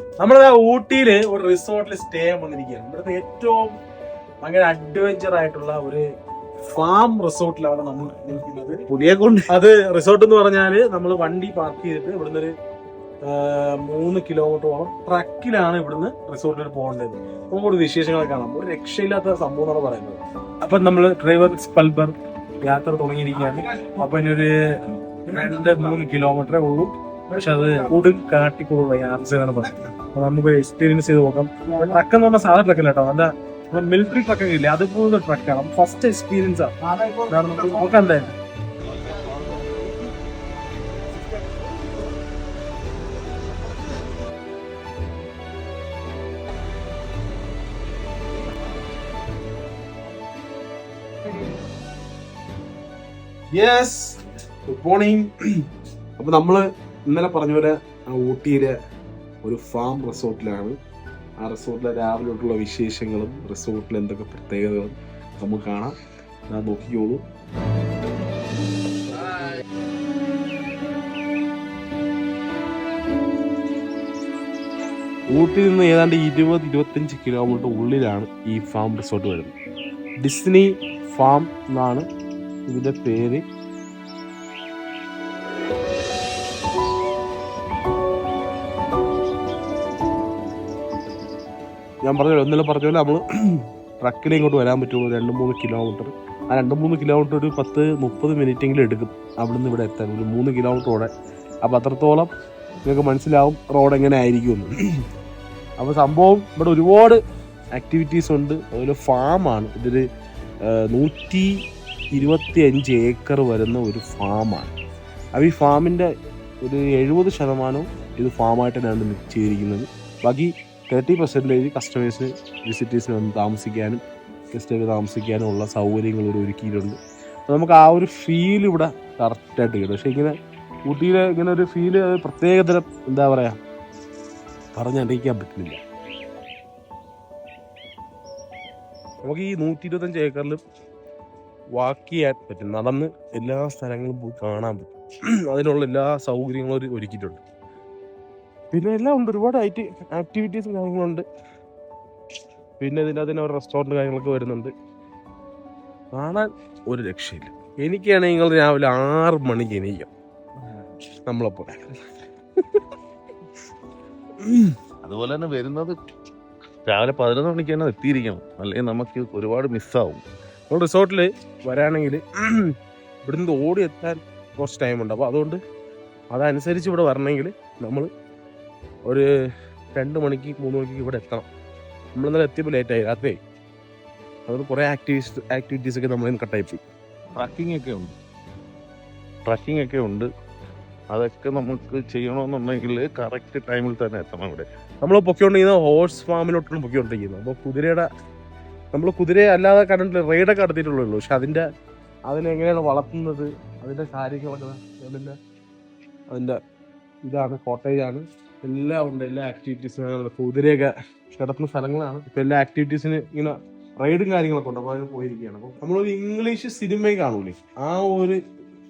നമ്മളിതാ ഊട്ടിയിൽ ഒരു റിസോർട്ടിൽ സ്റ്റേ വന്നിരിക്കുകയാണ്. ഇവിടുത്തെ ഏറ്റവും ഭയങ്കര അഡ്വഞ്ചർ ആയിട്ടുള്ള ഒരു ഫാം റിസോർട്ടിലാണ് നമ്മൾ നിൽക്കുന്നത്. പുതിയ കൊണ്ട്. അത് റിസോർട്ട് എന്ന് പറഞ്ഞാൽ നമ്മൾ വണ്ടി പാർക്ക് ചെയ്തിട്ട് ഇവിടുന്ന് ഒരു മൂന്ന് കിലോമീറ്ററോളം ട്രക്കിലാണ് ഇവിടുന്ന് റിസോർട്ടിൽ പോകേണ്ടത്. നമുക്കൊരു വിശേഷങ്ങളൊക്കെ കാണാം. ഒരു രക്ഷയില്ലാത്ത സംഭവം എന്നാണ് പറയുന്നത്. അപ്പൊ നമ്മൾ ഡ്രൈവർ സ്പൽബർ യാത്ര തുടങ്ങിയിരിക്കുകയാണ്. അപ്പൊ ഇനി ഒരു രണ്ട് മൂന്ന് കിലോമീറ്ററേ ഉള്ളൂ. പക്ഷെ അത് കൊടും കാട്ടിക്കൊള്ളുള്ള യാത്രയാണ് പറയുന്നത്. അപ്പൊ നമുക്ക് എക്സ്പീരിയൻസ് ചെയ്ത് നോക്കാം. ട്രക്ക് എന്ന് പറഞ്ഞാൽ സാധാരണ ട്രക്കല്ല കേട്ടോ. നല്ല മിലിറ്ററി ട്രക്കൊക്കെ ഇല്ലേ? അതുപോലെ ട്രക്കാണ് ഫസ്റ്റ് എക്സ്പീരിയൻസ് ആണ് നോക്കാം എന്തായാലും. യെസ് ഗുഡ് മോർണിംഗ് അപ്പൊ നമ്മൾ ഇന്നലെ പറഞ്ഞ പോലെ ഊട്ടിയിലെ ഒരു ഫാം റിസോർട്ടിലാണ് ആ റിസോർട്ടിലെ രാവിലെ തൊട്ടുള്ള വിശേഷങ്ങളും റിസോർട്ടിൽ എന്തൊക്കെ പ്രത്യേകതകളും നമുക്ക് കാണാം. ഞാൻ നോക്കിക്കോളൂ. ഊട്ടിയിൽ നിന്ന് ഏതാണ്ട് ഇരുപത് ഇരുപത്തഞ്ച് കിലോമീറ്റർ ഉള്ളിലാണ് ഈ ഫാം റിസോർട്ട് വരുന്നത്. ഡിസ്നി ഫാം എന്നാണ് ഇതിന്റെ പേര്. ഞാൻ പറഞ്ഞല്ലോ ഇന്നലെ പറഞ്ഞ പോലെ നമ്മൾ ട്രക്കിൽ ഇങ്ങോട്ട് വരാൻ പറ്റുള്ളൂ രണ്ട് മൂന്ന് കിലോമീറ്റർ ആ രണ്ട് മൂന്ന് കിലോമീറ്റർ ഒരു പത്ത് മുപ്പത് മിനിറ്റെങ്കിലും എടുക്കും. അവിടെ നിന്ന് ഇവിടെ എത്താൻ. ഒരു മൂന്ന് കിലോമീറ്റർ ഓടെ. അപ്പോൾ അത്രത്തോളം നിങ്ങൾക്ക് മനസ്സിലാവും റോഡ് എങ്ങനെ ആയിരിക്കുമെന്ന്. അപ്പോൾ സംഭവം ഇവിടെ ഒരുപാട് ആക്ടിവിറ്റീസ് ഉണ്ട്. അതുപോലെ ഫാമാണ് ഇതൊരു നൂറ്റി ഇരുപത്തി അഞ്ച് ഏക്കർ വരുന്ന ഒരു ഫാമാണ് അപ്പോൾ ഈ ഫാമിന്റെ ഒരു എഴുപത് ശതമാനവും ഇത് ഫാമായിട്ട് തന്നെയാണ് ചെയ്തിരിക്കുന്നത് ബാക്കി തേർട്ടി പെർസെന്റേജ് കസ്റ്റമേഴ്സ് വിസിറ്റേഴ്സിന് വന്ന് താമസിക്കാനും ഗസ്റ്റുകൾ താമസിക്കാനും ഉള്ള സൗകര്യങ്ങൾ ഇവിടെ ഒരുക്കിയിട്ടുണ്ട്. അപ്പോൾ നമുക്ക് ആ ഒരു ഫീൽ ഇവിടെ കറക്റ്റായിട്ട് കിട്ടും. പക്ഷേ ഇങ്ങനെ ഊട്ടിയിലെ ഇങ്ങനെ ഒരു ഫീൽ പ്രത്യേകതരം എന്താ പറയുക പറഞ്ഞറിയിക്കാൻ പറ്റുന്നില്ല. നമുക്ക് ഈ നൂറ്റി ഇരുപത്തഞ്ച് ഏക്കറിൽ വാക്ക് ചെയ്യാൻ പറ്റും നടന്ന് എല്ലാ സ്ഥലങ്ങളും പോയി കാണാൻ പറ്റും. അതിനുള്ള എല്ലാ സൗകര്യങ്ങളും ഒരുക്കിയിട്ടുണ്ട്. പിന്നെ എല്ലാം ഉണ്ട്. ഒരുപാട് ഐറ്റി ആക്ടിവിറ്റീസും കാര്യങ്ങളുണ്ട്. പിന്നെ ഇതിന്റെ അതിന് ഒരു റെസ്റ്റോറന്റ് കാര്യങ്ങളൊക്കെ വരുന്നുണ്ട്. കാണാൻ ഒരു രക്ഷയില്ല. എനിക്കാണെങ്കിൽ നിങ്ങൾ രാവിലെ ആറ് മണിക്ക് എണീക്കാം. നമ്മളപ്പോൾ അതുപോലെ തന്നെ വരുന്നത് രാവിലെ പതിനൊന്ന് മണിക്ക് തന്നെ എത്തിയിരിക്കണം. അല്ലെങ്കിൽ നമുക്ക് ഒരുപാട് മിസ്സാവും നമ്മൾ റിസോർട്ടിൽ വരാണെങ്കിൽ ഇവിടുന്ന് ഓടി എത്താൻ കുറച്ച് ടൈമുണ്ട് അപ്പോൾ അതുകൊണ്ട് അതനുസരിച്ച് ഇവിടെ വരണമെങ്കിൽ നമ്മൾ ഒരു രണ്ട് മണിക്ക് മൂന്ന് മണിക്ക് ഇവിടെ എത്തണം. നമ്മൾ ഇന്നലെ എത്തിയപ്പോൾ ലേറ്റായി രാത്രി അതുകൊണ്ട് കുറേ ആക്ടിവിറ്റീസ് ആക്ടിവിറ്റീസ് ഒക്കെ നമ്മളിന്ന് കട്ടായി പോയി. ട്രക്കിംഗ് ഒക്കെ ഉണ്ട്. ട്രക്കിംഗ് ഒക്കെ ഉണ്ട്. അതൊക്കെ നമുക്ക് ചെയ്യണമെന്നുണ്ടെങ്കിൽ കറക്റ്റ് ടൈമിൽ തന്നെ എത്തണം ഇവിടെ. നമ്മൾ പൊക്കിക്കൊണ്ടിരിക്കുന്ന ഹോഴ്സ് ഫാമിലോട്ടാണ് പൊക്കിക്കൊണ്ടിരിക്കുന്നത് അപ്പോൾ കുതിരയുടെ നമ്മൾ കുതിരയെ അല്ലാതെ കണ്ടിട്ട് റൈഡൊക്കെ നടത്തിയിട്ടുള്ളൂ പക്ഷെ അതിന്റെ അതിനെങ്ങനെയാണ് വളർത്തുന്നത് അതിന്റെ കാര്യങ്ങളൊക്കെ അതിന്റെ അതിന്റെ ഇതാണ് കോട്ടേജാണ് എല്ലാം ഉണ്ട് എല്ലാ ആക്ടിവിറ്റീസും കുതിരയൊക്കെ കിടക്കുന്ന സ്ഥലങ്ങളാണ്. ഇപ്പൊ എല്ലാ ആക്ടിവിറ്റീസിന് ഇങ്ങനെ റൈഡും കാര്യങ്ങളൊക്കെ ഉണ്ട്. അപ്പോൾ അതിന് പോയിരിക്കുകയാണ്. അപ്പോൾ നമ്മളൊരു ഇംഗ്ലീഷ് സിനിമയും കാണൂലേ? ആ ഒരു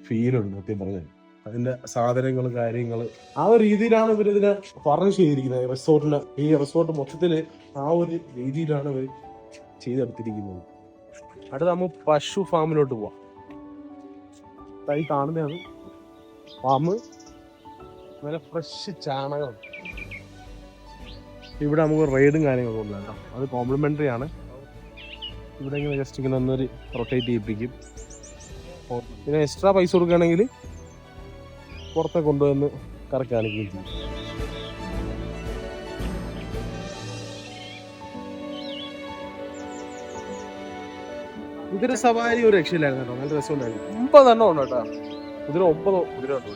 ഫീലുണ്ട് സത്യം പറഞ്ഞാൽ അതിന്റെ സാധനങ്ങൾ കാര്യങ്ങൾ ആ ഒരു രീതിയിലാണ് ഇവർ ഇതിനെ പറഞ്ഞു ചെയ്തിരിക്കുന്നത്. റിസോർട്ടിന് ഈ റിസോർട്ട് മൊത്തത്തിൽ ആ ഒരു രീതിയിലാണ് ഇവർ ചെയ്തെടുത്തിരിക്കുന്നത്. അടുത്ത നമ്മൾ പശു ഫാമിലോട്ട് പോവാം. തൈ കാണുന്നതാണ്. ഫാം നല്ല ഫ്രഷ് ചാണകം. ഇവിടെ നമുക്ക് റൈഡും കാര്യങ്ങളും ഒന്നും കേട്ടോ. അത് കോംപ്ലിമെന്ററി ആണ്. ഇവിടെ ഇങ്ങനെ ജസ്റ്റ് ഇങ്ങനെ ഒന്നൊരു റൊട്ടേറ്റ് ചെയ്യിപ്പിക്കും. പിന്നെ എക്സ്ട്രാ പൈസ കൊടുക്കുകയാണെങ്കിൽ പുറത്തെ കൊണ്ടുവന്ന് കറക്കി കാണിക്കുകയും ചെയ്യും. ഇതൊരു സവാരി ഒരു രക്ഷയില്ലായിരുന്നു കേട്ടോ. നല്ല രസമുണ്ടായിരുന്നു. ഒമ്പതെണ്ണം ഉണ്ട് കേട്ടോ. കുതിര ഒമ്പതോ? കുതിര ഉണ്ട്.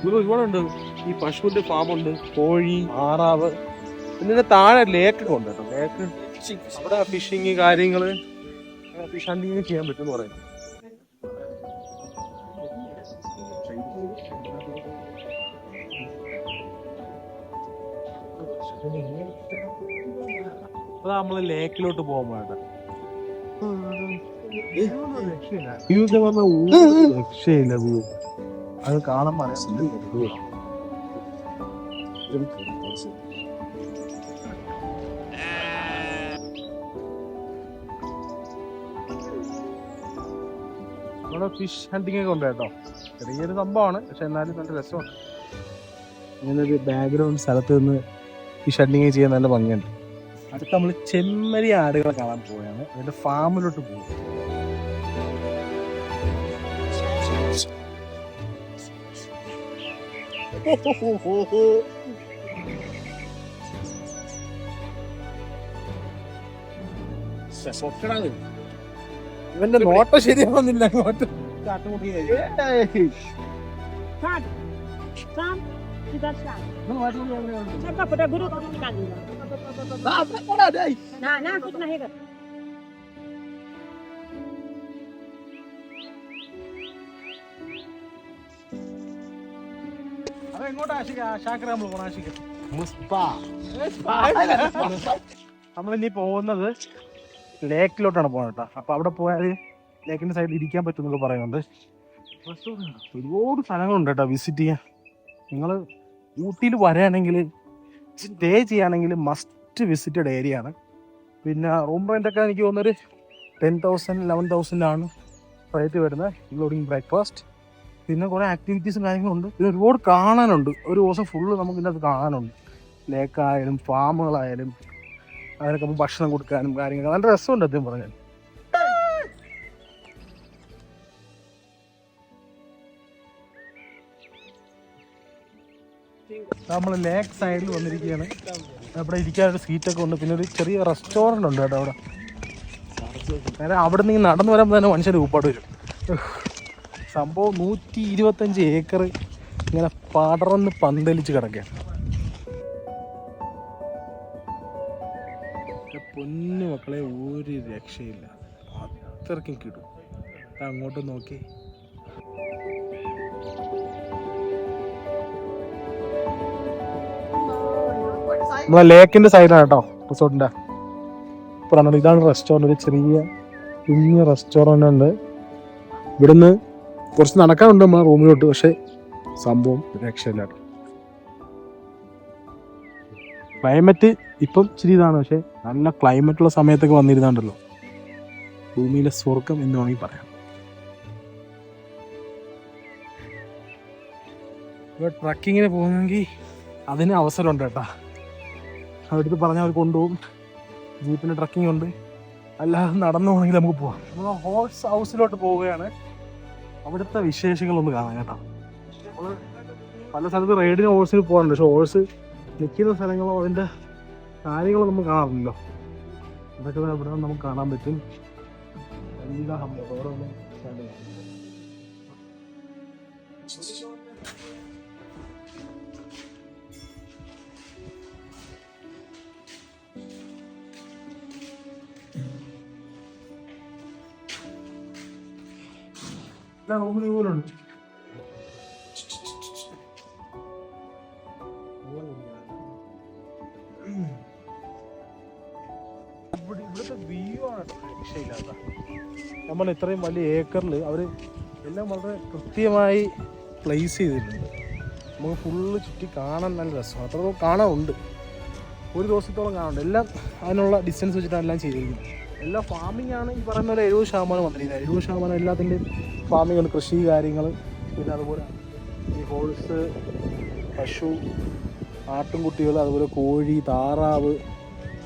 കുതിര ഒരുപാടുണ്ട്. ഈ പശുവിന്റെ ഫാമുണ്ട്. കോഴി ആറാവ് പിന്നെ താഴെ ലേക്കൊക്കെ ഉണ്ട് കേട്ടോ. ലേക്ക് അവിടെ ഫിഷിങ് കാര്യങ്ങൾ ഫിഷ് ഹണ്ടിങ് ചെയ്യാൻ പറ്റും പറയുന്നു. അപ്പൊ നമ്മൾ ലേക്കിലോട്ട് പോകാൻ വേണ്ട രക്ഷയില്ല വ്യൂ അത് കാണാൻ പറ്റും നമ്മുടെ ഫിഷ് ഹണ്ടിങ് ഒക്കെ ഉണ്ട് കേട്ടോ. ചെറിയൊരു സംഭവമാണ് പക്ഷെ എന്നാലും നല്ല രസമാണ് ഇങ്ങനൊരു ഒരു ബാക്ക്ഗ്രൗണ്ട് സ്ഥലത്ത് നിന്ന് ഫിഷ് ഹണ്ടിങ് ചെയ്യാൻ നല്ല ഭംഗിയുണ്ട്. അടുത്ത് നമ്മൾ ചെമ്മരി ആടുകളെ കാണാൻ പോവുകയാണ്. അതിന്റെ ഫാമിലോട്ട് പോകും nah, നോട്ടം ശരിയാവുന്നില്ല hebat. എങ്ങോട്ടാ ആഷിക ഷാക്കറ നമ്മൾ പോണ ആഷിക നമ്മളിനി പോകുന്നത് ലേക്കിലോട്ടാണ് പോകുന്നത് കേട്ടോ. അപ്പൊ അവിടെ പോയാൽ ലേക്കിന്റെ സൈഡിൽ ഇരിക്കാൻ പറ്റുമെന്നൊക്കെ പറയുന്നുണ്ട്. ഒരുപാട് സ്ഥലങ്ങളുണ്ട് കേട്ടോ വിസിറ്റ് ചെയ്യാൻ. നിങ്ങൾ ഊട്ടിയിൽ വരാണെങ്കിൽ സ്റ്റേ ചെയ്യുകയാണെങ്കിൽ മസ്റ്റ് വിസിറ്റഡ് ഏരിയ ആണ്. പിന്നെ റൂം റെന്റ് ഒക്കെ എനിക്ക് തോന്നുന്നൊരു ടെൻ തൗസൻഡ് ലെവൻ തൗസൻഡാണ് റേറ്റ് വരുന്നത് ഇൻക്ലൂഡിങ് ബ്രേക്ക്ഫാസ്റ്റ് പിന്നെ കുറേ ആക്ടിവിറ്റീസും കാര്യങ്ങളുണ്ട് പിന്നെ ഒരുപാട് കാണാനുണ്ട്. ഒരു ദിവസം ഫുള്ള് നമുക്ക് ഇതിനകത്ത് കാണാനുണ്ട് ലേക്കായാലും ഫാമുകളായാലും അതിനൊക്കെ ഭക്ഷണം കൊടുക്കാനും കാര്യങ്ങൾ നല്ല രസമുണ്ട് അദ്ദേഹം പറഞ്ഞാൽ. നമ്മൾ ലേക്ക് സൈഡിൽ വന്നിരിക്കുകയാണ്. അവിടെ ഇരിക്കാനൊരു സീറ്റൊക്കെ ഉണ്ട്. പിന്നെ ഒരു ചെറിയ റെസ്റ്റോറന്റ് ഉണ്ട് കേട്ടോ അവിടെ. കാരണം അവിടെ നിന്ന് നടന്നു വരുമ്പോൾ തന്നെ മനുഷ്യൻ ഊപ്പാട് വരും. സംഭവം നൂറ്റി ഇരുപത്തഞ്ച് ഏക്കർ ഇങ്ങനെ പടർന്ന് പന്തലിച്ച് കിടക്കുകയാണ്. പൊന്നു മക്കളെ ഒരു രക്ഷയില്ല. അത്രയ്ക്കും കിട്ടും ദാ അങ്ങോട്ട് നോക്കി. നമ്മളെ ലേക്കിന്റെ സൈഡാണ് കേട്ടോ റിസോർട്ടിന്റെ. ഇപ്പഴാണ് ഇതാണ് റെസ്റ്റോറന്റ് ഒരു ചെറിയ കുഞ്ഞ് റെസ്റ്റോറന്റ് ഉണ്ട്. ഇവിടുന്ന് കുറച്ച് നടക്കാനുണ്ട് നമ്മളെ റൂമിലോട്ട് പക്ഷേ സംഭവം രക്ഷയില്ല കേട്ടോ. ക്ലൈമറ്റ് ഇപ്പം ഇച്ചിരി ഇതാണ് പക്ഷെ നല്ല ക്ലൈമറ്റ് ഉള്ള സമയത്തൊക്കെ വന്നിരുന്നുണ്ടല്ലോ. ഭൂമിയിലെ സ്വർഗം എന്ന് വേണമെങ്കിൽ പറയാം. ട്രക്കിങ്ങിന് പോകുന്നെങ്കിൽ അതിന് അവസരമുണ്ട് കേട്ടാ. അവിടുത്തെ പറഞ്ഞാൽ അവർ കൊണ്ടുപോകും. ജീപ്പിന് ട്രക്കിംഗ് ഉണ്ട്. അല്ലാതെ നടന്നു പോകണമെങ്കിൽ നമുക്ക് പോവാം. നമ്മൾ ഹോഴ്സ് ഹൗസിലോട്ട് പോവുകയാണ്. അവിടുത്തെ വിശേഷങ്ങളൊന്ന് കാണാം കേട്ടോ. നമ്മൾ പല സ്ഥലത്ത് റൈഡിന് ഹോഴ്സിൽ പോകാറുണ്ട്. പക്ഷെ ഹോഴ്സ് നിൽക്കുന്ന സ്ഥലങ്ങളോ അതിന്റെ കാര്യങ്ങളോ നമുക്ക് കാണാറില്ലല്ലോ. അതൊക്കെ ഇവിടെ നമുക്ക് കാണാൻ പറ്റും. എല്ലാ ഓരോന്നും റൂമിൽ രക്ഷയില്ലാത്ത. നമ്മൾ ഇത്രയും വലിയ ഏക്കറിൽ അവർ എല്ലാം വളരെ കൃത്യമായി പ്ലേസ് ചെയ്തിട്ടുണ്ട്. നമുക്ക് ഫുള്ള് ചുറ്റി കാണാൻ നല്ല രസമാണ്. അത്രത്തോളം കാണാനുണ്ട്. ഒരു ദിവസത്തോളം കാണുന്നുണ്ട് എല്ലാം അതിനുള്ള ഡിസ്റ്റൻസ് വെച്ചിട്ടാണ് എല്ലാം ചെയ്തിരിക്കുന്നത്. എല്ലാ ഫാമിംഗ് ആണ് ഈ പറയുന്ന പോലെ എഴുപത് ശതമാനം വന്നിരിക്കുന്നത്. എഴുപത് ശതമാനം എല്ലാത്തിന്റെയും ഫാമിംഗ് ഉണ്ട് കൃഷി കാര്യങ്ങൾ പിന്നെ അതുപോലെ ഈ ഹോഴ്സ് പശു ആട്ടുംകുട്ടികൾ അതുപോലെ കോഴി താറാവ്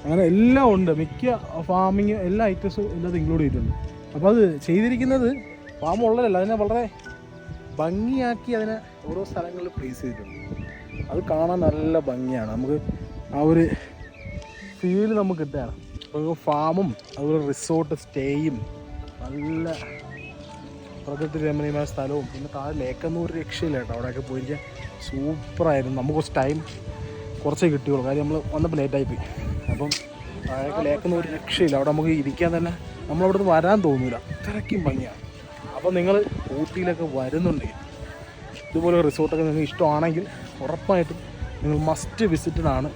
അങ്ങനെ എല്ലാം ഉണ്ട്. മിക്ക ഫാമിങ് എല്ലാ ഐറ്റംസും എല്ലാം ഇൻക്ലൂഡ് ചെയ്തിട്ടുണ്ട്. അപ്പോൾ അത് ചെയ്തിരിക്കുന്നത് ഫാം ഉള്ളതല്ല അതിനെ വളരെ ഭംഗിയാക്കി അതിനെ ഓരോ സ്ഥലങ്ങളിൽ പ്ലേസ് ചെയ്തിട്ടുണ്ട്. അത് കാണാൻ നല്ല ഭംഗിയാണ്. നമുക്ക് ആ ഒരു ഫീൽ നമുക്ക് കിട്ടുകയാണ്. അപ്പോൾ ഫാമും അതുപോലെ റിസോർട്ട് സ്റ്റേയും നല്ല പ്രകൃതി രമണീയമായ സ്ഥലവും പിന്നെ താഴെ ലേക്കൊന്നും ഒരു രക്ഷയില്ല കേട്ടോ. അവിടെയൊക്കെ പോയിരിക്കാൻ സൂപ്പറായിരുന്നു നമുക്ക് കുറച്ച് ടൈം കുറച്ചേ കിട്ടിയുള്ളൂ. കാര്യം നമ്മൾ വന്നപ്പോൾ ലേറ്റായി പോയി. അപ്പം അയാൾക്ക് ലേക്കുന്ന ഒരു രക്ഷയില്ല. അവിടെ നമുക്ക് ഇരിക്കാൻ തന്നെ നമ്മളവിടുന്ന് വരാൻ തോന്നൂല. അത്രയ്ക്കും ഭംഗിയാണ് അപ്പോൾ നിങ്ങൾ ഊട്ടിയിലൊക്കെ വരുന്നുണ്ടെങ്കിൽ ഇതുപോലെ റിസോർട്ടൊക്കെ നിങ്ങൾക്ക് ഇഷ്ടമാണെങ്കിൽ ഉറപ്പായിട്ടും നിങ്ങൾ മസ്റ്റ് വിസിറ്റഡാണ്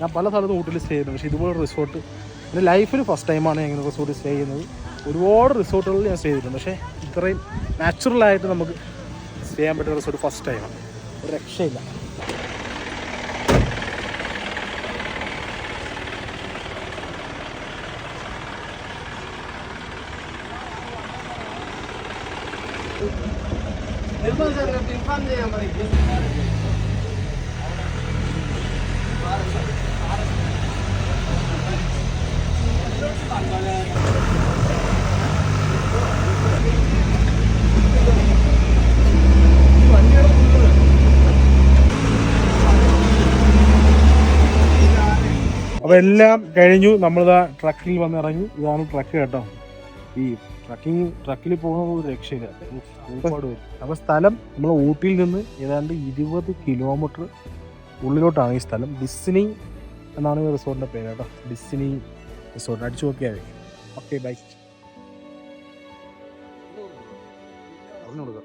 ഞാൻ പല സ്ഥലത്തും ഊട്ടിയിൽ സ്റ്റേ ചെയ്യുന്നത്. പക്ഷേ ഇതുപോലെ റിസോർട്ട് എന്റെ ലൈഫിൽ ഫസ്റ്റ് ടൈമാണ് ഞാൻ ഇങ്ങനെ റിസോർട്ടിൽ സ്റ്റേ ചെയ്യുന്നത്. ഒരുപാട് റിസോർട്ടുകളിൽ ഞാൻ സ്റ്റേ ചെയ്തിട്ടുണ്ട്. പക്ഷേ ഇത്രയും നാച്ചുറലായിട്ട് നമുക്ക് സ്റ്റേ ചെയ്യാൻ പറ്റുന്ന റിസോർട്ട് ഫസ്റ്റ് ടൈമാണ് ഒരു രക്ഷയില്ല. അപ്പോൾ എല്ലാം കഴിഞ്ഞു. നമ്മളിതാ ട്രക്കിൽ വന്നിറങ്ങി. ഇതാണ് ട്രക്ക് കേട്ടോ. ഈ ട്രക്കിംഗ് ട്രക്കിൽ പോകുന്നത് ഒരു രക്ഷയില്ല. ഒരുപാട് പേര് അപ്പോൾ സ്ഥലം നമ്മൾ ഊട്ടിയിൽ നിന്ന് ഏതാണ്ട് ഇരുപത് കിലോമീറ്റർ ഉള്ളിലോട്ടാണ് ഈ സ്ഥലം. ഡിസ്നി എന്നാണ് ഈ റിസോർട്ടിന്റെ പേര് കേട്ടോ. ഡിസ്നി റിസോർട്ട് അടിച്ചു നോക്കിയാൽ ഓക്കെ ബൈ അതിന് കൊടുക്കാം